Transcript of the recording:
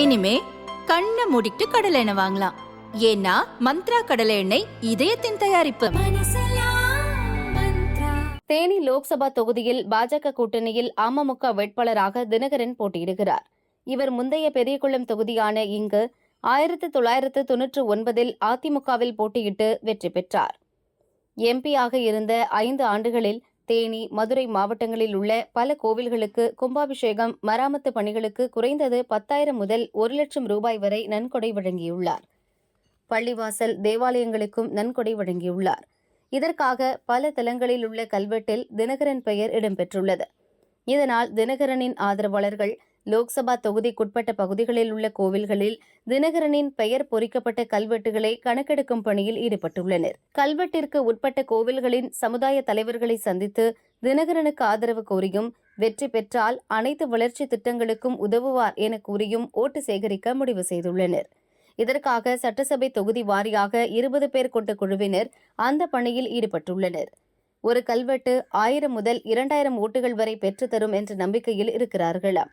இனிமே கண்ணை மூடிட்டு கடலை எண்ணெய் வாங்கலாம். ஏன்னா மந்த்ரா கடலை எண்ணெய் இதயத்தின் தயாரிப்பு. தேனி லோக்சபா தொகுதியில் பாஜக கூட்டணியில் அமமுக வேட்பாளராக தினகரன் போட்டியிடுகிறார். இவர் முந்தைய பெரியகுளம் தொகுதியான இங்கு ஆயிரத்து தொள்ளாயிரத்து தொன்னூற்று ஒன்பதில் அதிமுகவில் போட்டியிட்டு வெற்றி பெற்றார். எம்பியாக இருந்த ஐந்து ஆண்டுகளில் தேனி மதுரை மாவட்டங்களில் உள்ள பல கோவில்களுக்கு கும்பாபிஷேகம் மராமத்து பணிகளுக்கு குறைந்தது பத்தாயிரம் முதல் ஒரு லட்சம் ரூபாய் வரை நன்கொடை வழங்கியுள்ளார். பள்ளிவாசல் தேவாலயங்களுக்கும் நன்கொடை வழங்கியுள்ளார். இதற்காக பல தலங்களில் உள்ள கல்வெட்டில் தினகரன் பெயர் இடம்பெற்றுள்ளது. இதனால் தினகரனின் ஆதரவாளர்கள் லோக்சபா தொகுதிக்குட்பட்ட பகுதிகளில் உள்ள கோவில்களில் தினகரனின் பெயர் பொறிக்கப்பட்ட கல்வெட்டுகளை கணக்கெடுக்கும் பணியில் ஈடுபட்டுள்ளனர். கல்வெட்டிற்கு உட்பட்ட கோவில்களின் சமுதாய தலைவர்களை சந்தித்து தினகரனுக்கு ஆதரவு கோரியும் வெற்றி பெற்றால் அனைத்து வளர்ச்சி திட்டங்களுக்கும் உதவுவார் என கூறியும் ஓட்டு சேகரிக்க முடிவு செய்துள்ளனர். இதற்காக சட்டசபை தொகுதி வாரியாக இருபது பேர் கொண்ட குழுவினர் அந்த பணியில் ஈடுபட்டுள்ளனர். ஒரு கல்வெட்டு ஆயிரம் முதல் இரண்டாயிரம் ஓட்டுகள் வரை பெற்றுத்தரும் என்ற நம்பிக்கையில் இருக்கிறார்களாம்.